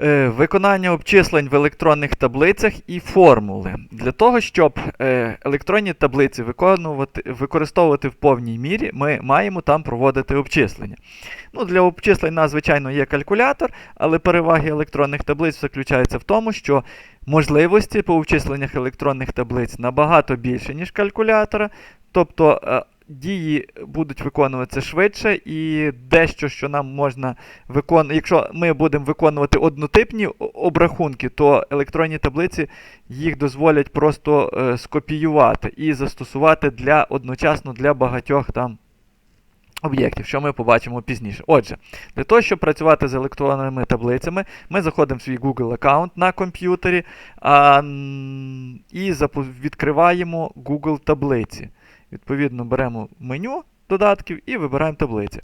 Е, Виконання обчислень в електронних таблицях і формули. Для того, щоб е, електронні таблиці виконувати, використовувати в повній мірі, ми маємо там проводити обчислення. Ну, для обчислень, у нас, звичайно, є калькулятор, але переваги електронних таблиць заключаються в тому, що можливості по обчисленнях електронних таблиць набагато більше, ніж калькулятора. Тобто е, дії будуть виконуватися швидше, і дещо, що нам можна виконувати, якщо ми будемо виконувати однотипні обрахунки, то електронні таблиці їх дозволять просто е, скопіювати і застосувати для одночасно для багатьох там. Об'єктів, що ми побачимо пізніше. Отже, для того, щоб працювати з електронними таблицями, ми заходимо в свій Google аккаунт на комп'ютері а, і відкриваємо Google таблиці. Відповідно, беремо меню додатків і вибираємо таблиці.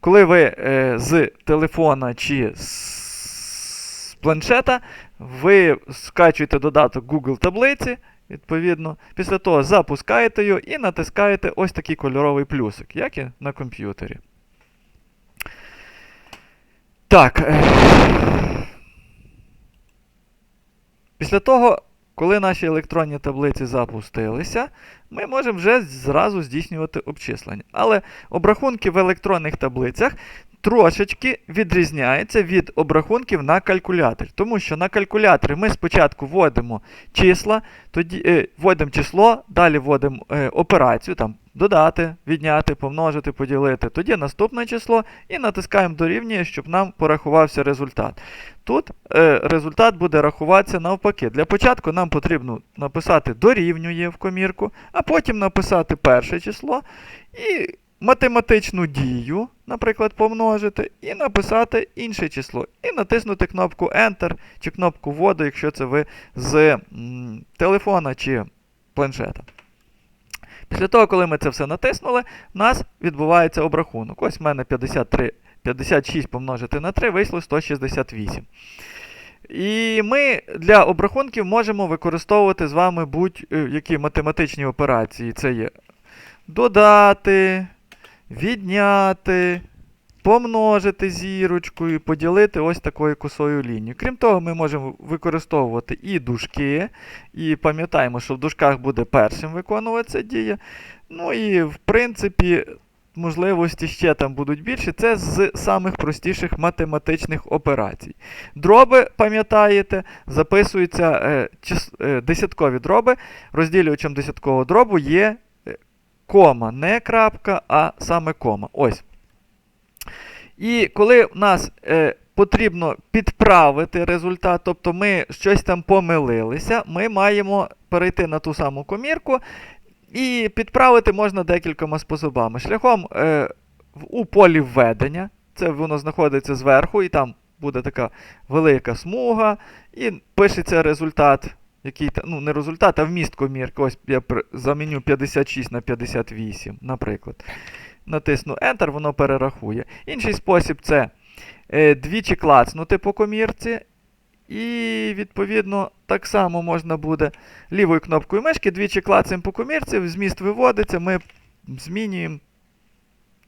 Коли ви е, з телефона чи з планшета, ви скачуєте додаток Google таблиці, відповідно, після того запускаєте його і натискаєте ось такий кольоровий плюсик, як і на комп'ютері. Так. е, Після того, коли наші електронні таблиці запустилися, ми можемо вже зразу здійснювати обчислення. Але обрахунки в електронних таблицях трошечки відрізняються від обрахунків на калькуляторі. Тому що на калькуляторі ми спочатку вводимо числа, тоді е, вводимо число, далі вводимо е, операцію, там додати, відняти, помножити, поділити. Тоді наступне число і натискаємо дорівнює, щоб нам порахувався результат. Тут е, результат буде рахуватися навпаки. Для початку нам потрібно написати дорівнює в комірку, а потім написати перше число і математичну дію, наприклад, помножити, і написати інше число. І натиснути кнопку Enter чи кнопку вводу, якщо це ви з м, телефона чи планшета. Після того, коли ми це все натиснули, в нас відбувається обрахунок. Ось в мене 53, 56 помножити на 3 вийшло 168. І ми для обрахунків можемо використовувати з вами будь-які математичні операції. Це є додати, відняти, помножити зірочкою, поділити ось такою косою лінією. Крім того, ми можемо використовувати і дужки, і пам'ятаємо, що в дужках буде першим виконуватися дія. Ну і в принципі. Можливості ще там будуть більші. Це з самих простіших математичних операцій. Дроби, пам'ятаєте, записуються е, чис, е, десяткові дроби. Розділювачем десяткового дробу є е, кома, не крапка, а саме кома. Ось. І коли в нас е, потрібно підправити результат, тобто ми щось там помилилися, ми маємо перейти на ту саму комірку. І підправити можна декількома способами. Шляхом е, у полі введення, це воно знаходиться зверху, і там буде така велика смуга, і пишеться результат, який, ну, не результат, а вміст комірки. Ось я заміню 56 на 58, наприклад. Натисну Enter, воно перерахує. Інший спосіб це е, двічі клацнути по комірці. І, відповідно, так само можна буде лівою кнопкою мишки двічі клацаємо по комірці, зміст виводиться, ми змінюємо,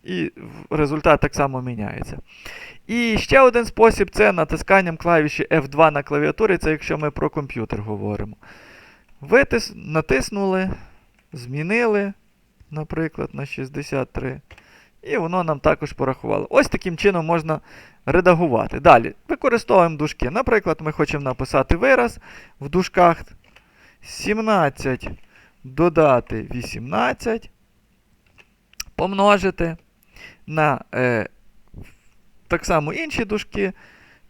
і результат так само міняється. І ще один спосіб це натисканням клавіші F2 на клавіатурі, це якщо ми про комп'ютер говоримо. Витис... Натиснули, змінили, наприклад, на 63. І воно нам також порахувало. Ось таким чином можна редагувати. Далі використовуємо дужки. Наприклад, ми хочемо написати вираз в дужках 17 додати 18, помножити на е, так само інші дужки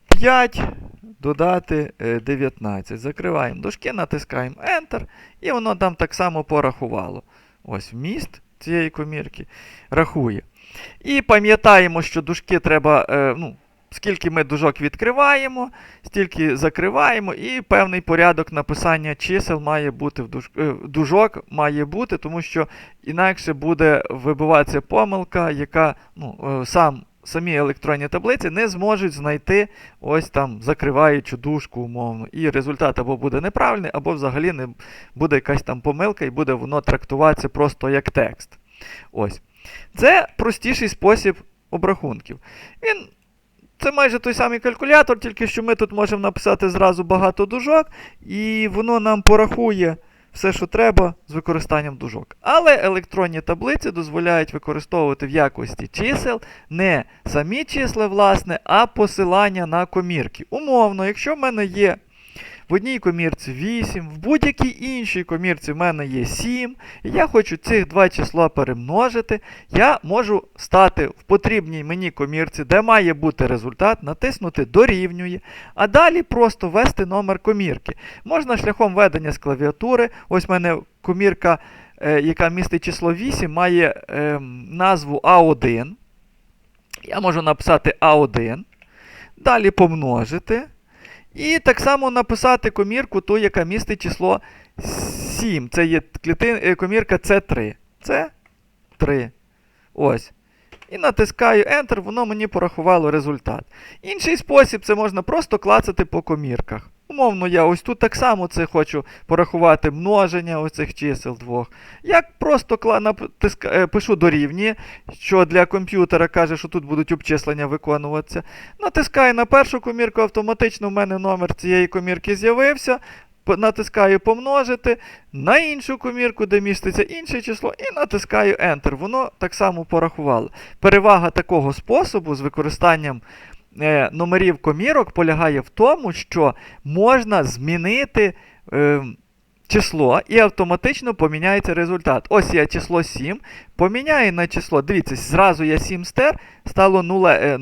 5 додати е, 19. Закриваємо дужки, натискаємо Enter, і воно там так само порахувало. Ось вміст цієї комірки рахує. І пам'ятаємо, що дужки треба, е, ну, скільки ми дужок відкриваємо, стільки закриваємо, і певний порядок написання чисел має бути в дуж, е, дужок має бути, тому що інакше буде вибиватися помилка, яка ну, е, сам. Самі електронні таблиці не зможуть знайти ось там закриваючу дужку умовно. І результат або буде неправильний, або взагалі не буде якась там помилка, і буде воно трактуватися просто як текст. Ось. Це простіший спосіб обрахунків. Він це майже той самий калькулятор, тільки що ми тут можемо написати зразу багато дужок, і воно нам порахує все, що треба з використанням дужок. Але електронні таблиці дозволяють використовувати в якості чисел не самі числа, власне, а посилання на комірки. Умовно, якщо в мене є в одній комірці 8, в будь-якій іншій комірці в мене є 7, і я хочу цих два числа перемножити, я можу стати в потрібній мені комірці, де має бути результат, натиснути дорівнює, а далі просто ввести номер комірки. Можна шляхом введення з клавіатури. Ось в мене комірка, е, яка містить число 8, має е, назву А1. Я можу написати А1. Далі помножити. І так само написати комірку, ту, яка містить число 7. Це є клітин, е, комірка С3. С3. Ось. І натискаю Enter, воно мені порахувало результат. Інший спосіб це можна просто клацати по комірках. Умовно, я ось тут так само це хочу порахувати множення оцих чисел двох. Я просто е, пишу дорівнює, що для комп'ютера каже, що тут будуть обчислення виконуватися. Натискаю на першу комірку, автоматично в мене номер цієї комірки з'явився. Натискаю помножити на іншу комірку, де міститься інше число, і натискаю Enter. Воно так само порахувало. Перевага такого способу з використанням е, номерів комірок полягає в тому, що можна змінити е, число і автоматично поміняється результат. Ось я число 7, поміняю на число. Дивіться, зразу я 7 стер, стало нуле, е,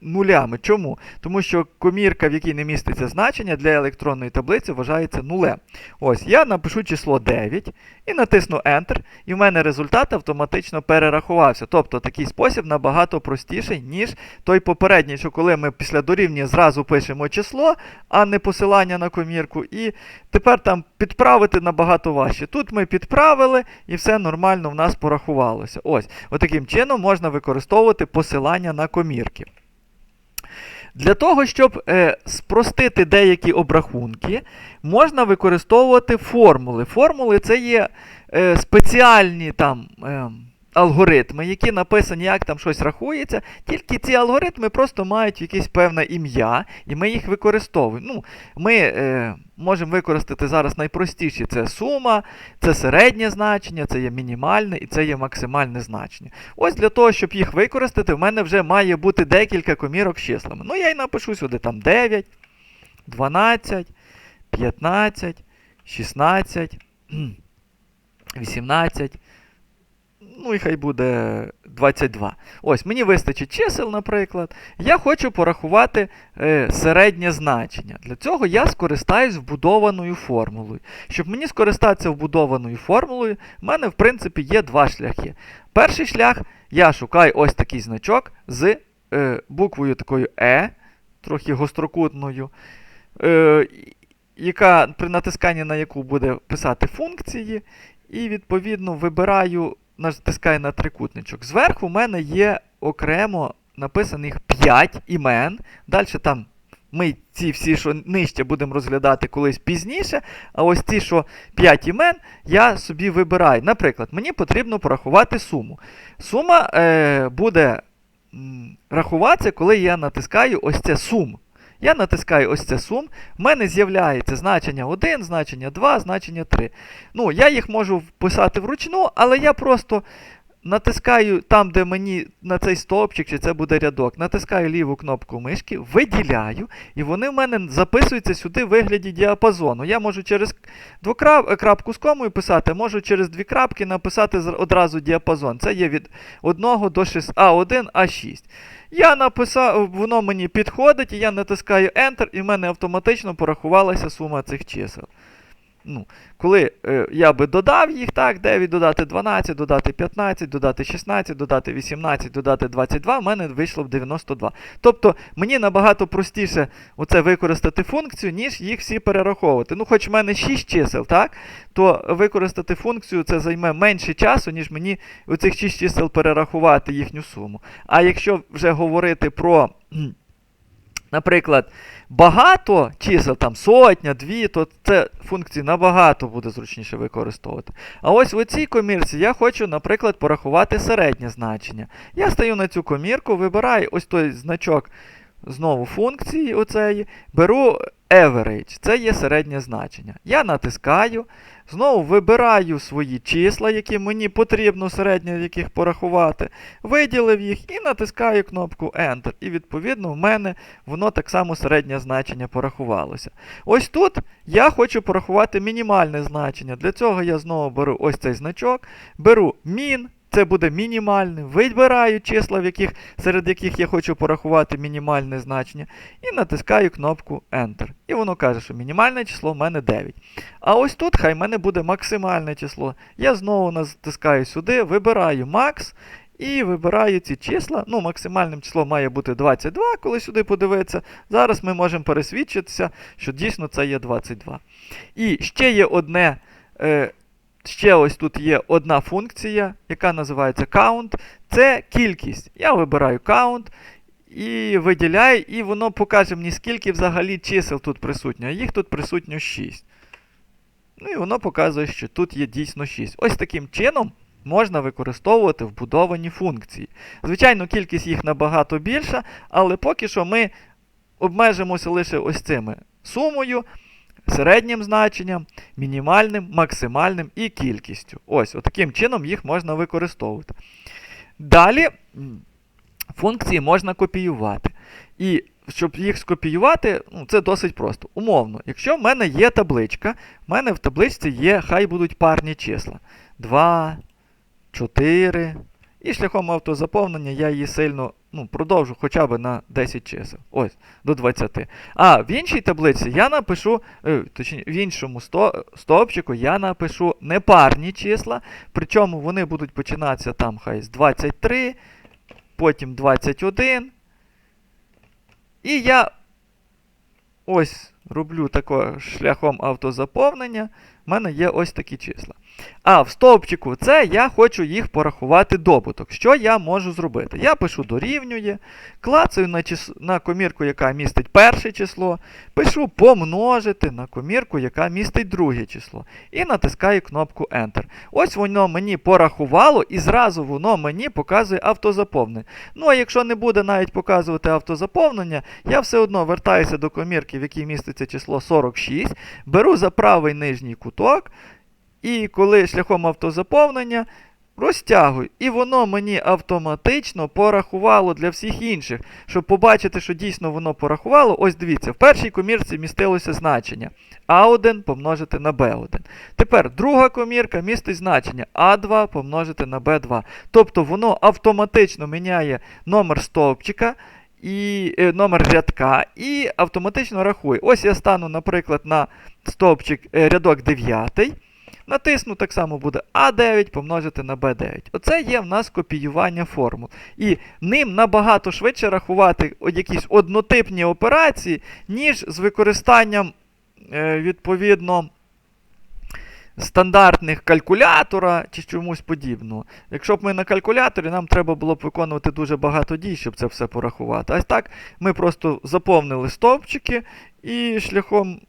нулями. Чому? Тому що комірка, в якій не міститься значення, для електронної таблиці вважається нулем. Ось, я напишу число 9 і натисну Enter, і в мене результат автоматично перерахувався. Тобто такий спосіб набагато простіший, ніж той попередній, що коли ми після дорівнює зразу пишемо число, а не посилання на комірку. І тепер там підправити набагато важче. Тут ми підправили і все нормально в нас порахувалося. Ось, отаким чином можна використовувати посилання на комірки. Для того, щоб е, спростити деякі обрахунки, можна використовувати формули. Формули це є е, спеціальні там. Е, Алгоритми, які написані, як там щось рахується, тільки ці алгоритми просто мають якесь певне ім'я, і ми їх використовуємо. Ну, Ми е, можемо використати зараз найпростіші це сума, це середнє значення, це є мінімальне і це є максимальне значення. Ось для того, щоб їх використати, в мене вже має бути декілька комірок з числами. Ну, я й напишу сюди там 9, 12, 15, 16, 18. Ну і хай буде 22. Ось, мені вистачить чисел, наприклад. Я хочу порахувати е, середнє значення. Для цього я скористаюсь вбудованою формулою. Щоб мені скористатися вбудованою формулою, в мене, в принципі, є два шляхи. Перший шлях я шукаю ось такий значок з е, буквою такою Е, трохи гострокутною. Е, яка при натисканні на яку буде писати функції, і відповідно вибираю натискаю на трикутничок. Зверху в мене є окремо написаних 5 імен. Далі там ми ці всі, що нижче, будемо розглядати колись пізніше. А ось ці, що 5 імен, я собі вибираю. Наприклад, мені потрібно порахувати суму. Сума е, буде рахуватися, коли я натискаю ось це сум. Я натискаю ось це сум, в мене з'являється значення 1, значення 2, значення 3. Ну, я їх можу вписати вручну, але я просто натискаю там, де мені на цей стовпчик, чи це буде рядок, натискаю ліву кнопку мишки, виділяю, і вони в мене записуються сюди в вигляді діапазону. Я можу через двокрап, крапку з комою писати, можу через дві крапки написати одразу діапазон. Це є від 1 до 6, А1, А6. Я написав, воно мені підходить, і я натискаю Enter, і в мене автоматично порахувалася сума цих чисел. Ну, коли е, я би додав їх, так, 9 додати 12, додати 15, додати 16, додати 18, додати 22, в мене вийшло в 92. Тобто мені набагато простіше оце використати функцію, ніж їх всі перераховувати. Ну, хоч в мене 6 чисел, так, то використати функцію це займе менше часу, ніж мені оцих 6 чисел перерахувати їхню суму. А якщо вже говорити про. Наприклад, багато чисел, там сотня, дві, то це функції набагато буде зручніше використовувати. А ось в цій комірці я хочу, наприклад, порахувати середнє значення. Я стаю на цю комірку, вибираю ось той значок знову функції оцеї, беру average, це є середнє значення. Я натискаю, знову вибираю свої числа, які мені потрібно середнє яких порахувати, виділив їх і натискаю кнопку Enter. І відповідно в мене воно так само середнє значення порахувалося. Ось тут я хочу порахувати мінімальне значення. Для цього я знову беру ось цей значок, беру min. Це буде мінімальне. Вибираю числа, в яких, серед яких я хочу порахувати мінімальне значення, і натискаю кнопку Enter. І воно каже, що мінімальне число в мене 9. А ось тут хай в мене буде максимальне число. Я знову натискаю сюди, вибираю max і вибираю ці числа. Ну, максимальним числом має бути 22, коли сюди подивитися. Зараз ми можемо пересвідчитися, що дійсно це є 22. І ще є одне. Е, Ще ось тут є одна функція, яка називається count. Це кількість. Я вибираю count і виділяю, і воно покаже мені, скільки взагалі чисел тут присутньо. Їх тут присутньо 6. Ну і воно показує, що тут є дійсно 6. Ось таким чином можна використовувати вбудовані функції. Звичайно, кількість їх набагато більша, але поки що ми обмежимося лише ось цими сумою середнім значенням, мінімальним, максимальним і кількістю. Ось, таким чином їх можна використовувати. Далі функції можна копіювати. І щоб їх скопіювати, ну, це досить просто. Умовно, якщо в мене є табличка, в мене в табличці є, хай будуть парні числа. 2, 4. І шляхом автозаповнення я її сильно ну, продовжу хоча б на 10 чисел. Ось, до 20. А в іншій таблиці я напишу, е, точніше, в іншому стовпчику я напишу непарні числа, причому вони будуть починатися там хай з 23, потім 21. І я ось роблю такого шляхом автозаповнення. У мене є ось такі числа. А в стовпчику це я хочу їх порахувати добуток. Що я можу зробити? Я пишу дорівнює, клацаю на чис... на комірку, яка містить перше число, пишу помножити на комірку, яка містить друге число. І натискаю кнопку Enter. Ось воно мені порахувало, і зразу воно мені показує автозаповнення. Ну, а якщо не буде навіть показувати автозаповнення, я все одно вертаюся до комірки, в якій міститься число 46, беру за правий нижній куток. І коли шляхом автозаповнення розтягую. І воно мені автоматично порахувало для всіх інших. Щоб побачити, що дійсно воно порахувало, ось дивіться, в першій комірці містилося значення А1 помножити на Б1. Тепер друга комірка містить значення А2 помножити на Б2. Тобто воно автоматично міняє номер стовпчика. І е, номер рядка, і автоматично рахує. Ось я стану, наприклад, на стовпчик е, рядок 9. Натисну, так само буде А9 помножити на Б9. Оце є в нас копіювання формул. І ним набагато швидше рахувати якісь однотипні операції, ніж з використанням, е, відповідно, стандартних калькулятора чи чомусь подібного. Якщо б ми на калькуляторі, нам треба було б виконувати дуже багато дій, щоб це все порахувати. А так ми просто заповнили стовпчики і шляхом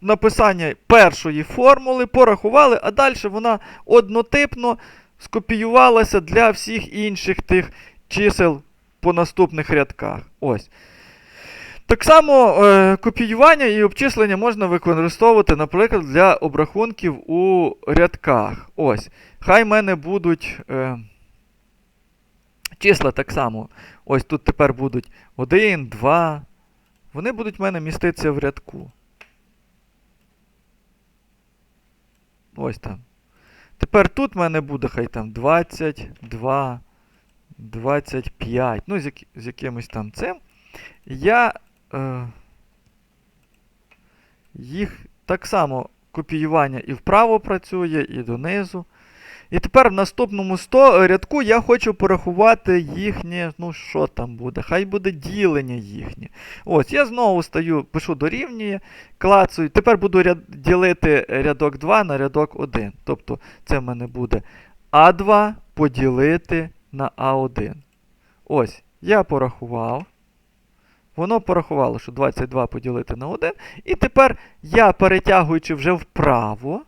написання першої формули, порахували, а далі вона однотипно скопіювалася для всіх інших тих чисел по наступних рядках. Ось. Так само е, копіювання і обчислення можна використовувати, наприклад, для обрахунків у рядках. Ось. Хай в мене будуть е, числа так само. Ось тут тепер будуть 1, 2. Вони будуть в мене міститися в рядку. Ось там. Тепер тут в мене буде хай там 22, 25. Ну, з, як, з якимось там цим. Я е, їх так само копіювання і вправо працює, і донизу. І тепер в наступному 100 рядку я хочу порахувати їхнє, ну що там буде, хай буде ділення їхнє. Ось, я знову стаю, пишу дорівнює, клацаю. Тепер буду ряд, ділити рядок 2 на рядок 1. Тобто це в мене буде А2 поділити на А1. Ось, я порахував. Воно порахувало, що 22 поділити на 1. І тепер я, перетягуючи вже вправо,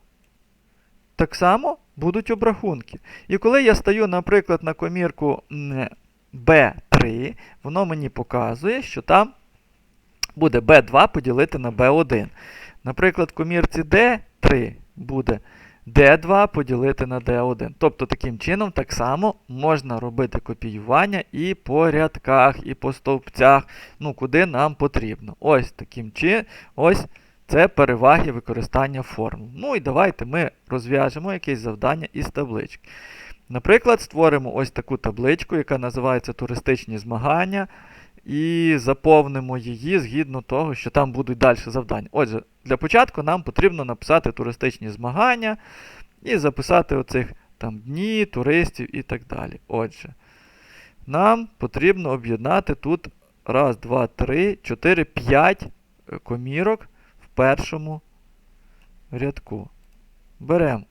так само будуть обрахунки. І коли я стаю, наприклад, на комірку B3, воно мені показує, що там буде B2 поділити на B1. Наприклад, в комірці D3 буде D2 поділити на D1. Тобто, таким чином, так само можна робити копіювання і по рядках, і по стовпцях, ну, куди нам потрібно. Ось таким чином, ось це переваги використання формул. Ну і давайте ми розв'яжемо якесь завдання із таблички. Наприклад, створимо ось таку табличку, яка називається туристичні змагання, і заповнимо її згідно того, що там будуть далі завдання. Отже, для початку нам потрібно написати туристичні змагання і записати оцих там дні, туристів і так далі. Отже, нам потрібно об'єднати тут раз, два, три, чотири, п'ять е, комірок в першому рядку. Беремо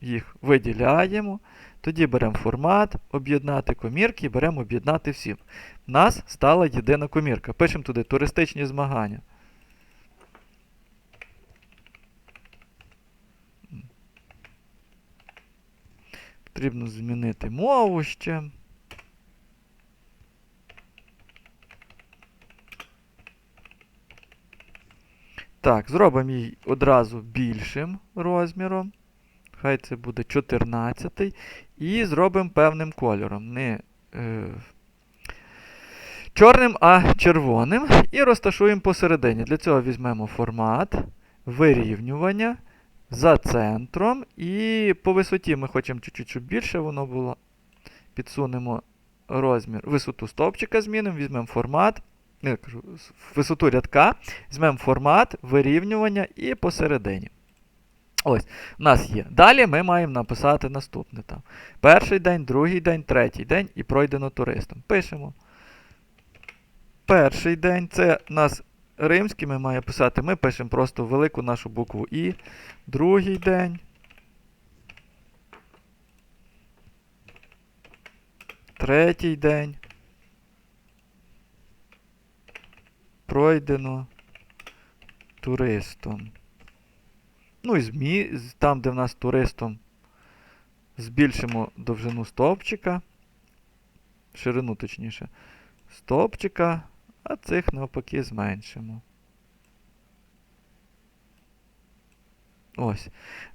їх, виділяємо. Тоді беремо формат, об'єднати комірки і беремо об'єднати всі. У нас стала єдина комірка. Пишемо туди туристичні змагання. Потрібно змінити мову ще. Так, зробимо її одразу більшим розміром. Хай це буде 14. І зробимо певним кольором. Не е, чорним, а червоним. І розташуємо посередині. Для цього візьмемо формат, вирівнювання за центром. І по висоті ми хочемо чуть-чуть щоб більше воно було. Підсунемо розмір, висоту стовпчика змінимо, візьмемо формат. Не, кажу, висоту рядка, візьмемо формат, вирівнювання і посередині. Ось, у нас є. Далі ми маємо написати наступне. там. Перший день, другий день, третій день і пройдено туристом. Пишемо. Перший день це у нас римський ми маємо писати. Ми пишемо просто велику нашу букву І. Другий день. Третій день. Пройдено туристом. Ну і змі, там, де в нас туристом збільшимо довжину стовпчика, ширину точніше, стовпчика, а цих навпаки зменшимо. Ось.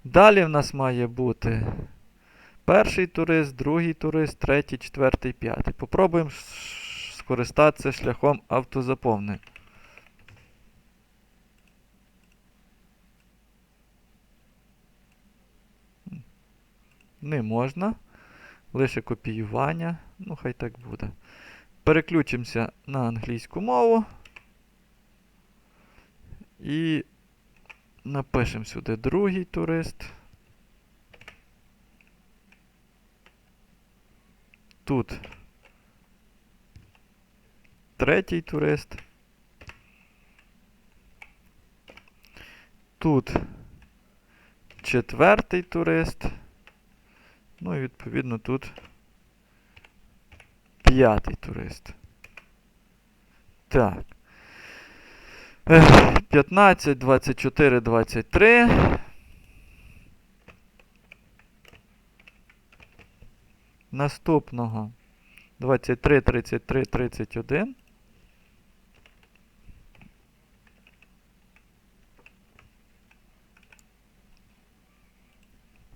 Далі в нас має бути перший турист, другий турист, третій, четвертий, п'ятий. Попробуємо скористатися шляхом автозаповнення. Не можна. Лише копіювання. Ну, хай так буде. Переключимося на англійську мову. І напишемо сюди другий турист. Тут третій турист. Тут четвертий турист. Ну і відповідно тут п'ятий турист. Так. 15, 24, 23. Наступного 23, 33, 31.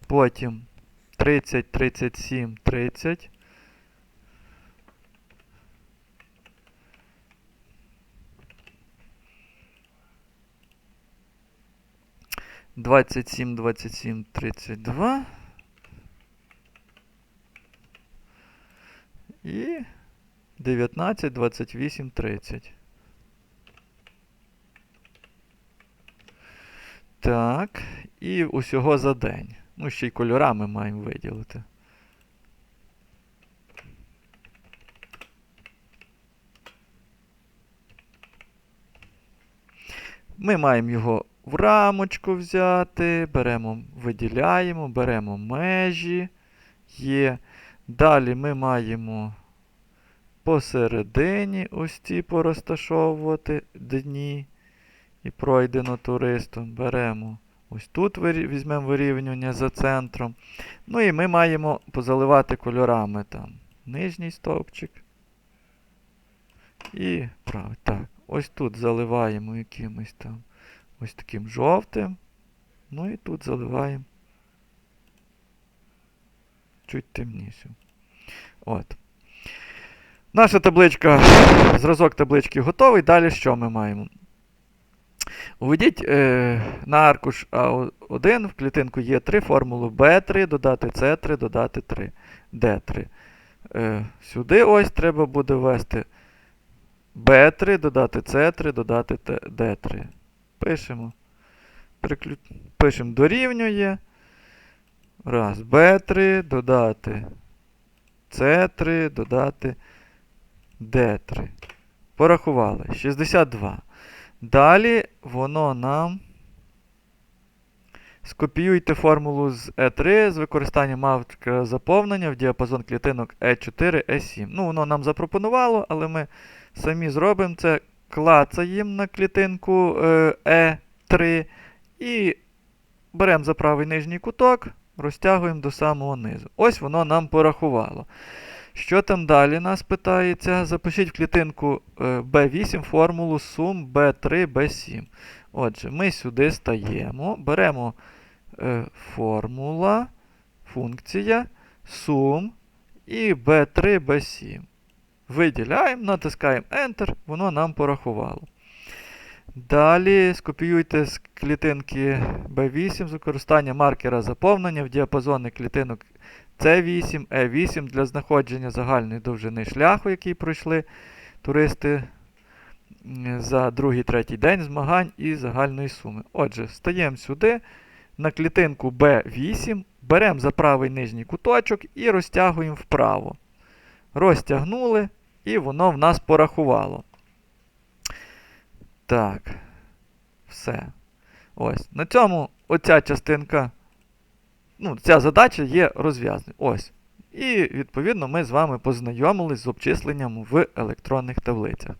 Потім 30, 37, 30. Двадцять сім, двадцять сім, тридцять два. І дев'ятнадцять, двадцять вісім, тридцять. Так, і усього за день. Ну, ще й кольорами маємо виділити. Ми маємо його в рамочку взяти, беремо, виділяємо, беремо межі. Є. Далі ми маємо посередині ось ці порозташовувати дні. І пройдено туристом. Беремо Ось тут візьмемо вирівнювання за центром. Ну і ми маємо позаливати кольорами там. Нижній стовпчик. І правий. Так. ось тут заливаємо якимось там ось таким жовтим. Ну і тут заливаємо чуть темнішим. От. Наша табличка, зразок таблички готовий. Далі що ми маємо? Уведіть е, на аркуш А1 в клітинку Є3 формулу B3, додати С3, додати 3, D3. Е, сюди ось треба буде ввести B3, додати С3, додати Т- D3. Пишемо. Приклю... Пишемо дорівнює. Раз. B3 додати С3, додати D3. Порахували. 62. Далі воно нам. Скопіюйте формулу з E3 з використанням маркера заповнення в діапазон клітинок E4, E7. Ну, воно нам запропонувало, але ми самі зробимо це. Клацаємо на клітинку е, E3 і беремо за правий нижній куток, розтягуємо до самого низу. Ось воно нам порахувало. Що там далі нас питається? Запишіть в клітинку е, B8 формулу сум B3, B7. Отже, ми сюди стаємо, беремо е, формула, функція, сум і B3, B7. Виділяємо, натискаємо Enter, воно нам порахувало. Далі скопіюйте з клітинки B8 з використання маркера заповнення в діапазони клітинок C8, E8 для знаходження загальної довжини шляху, який пройшли туристи за другий третій день змагань і загальної суми. Отже, стаємо сюди на клітинку B8, беремо за правий нижній куточок і розтягуємо вправо. Розтягнули, і воно в нас порахувало. Так. Все. Ось. На цьому оця частинка ну, ця задача є розв'язаною. Ось. І, відповідно, ми з вами познайомились з обчисленням в електронних таблицях.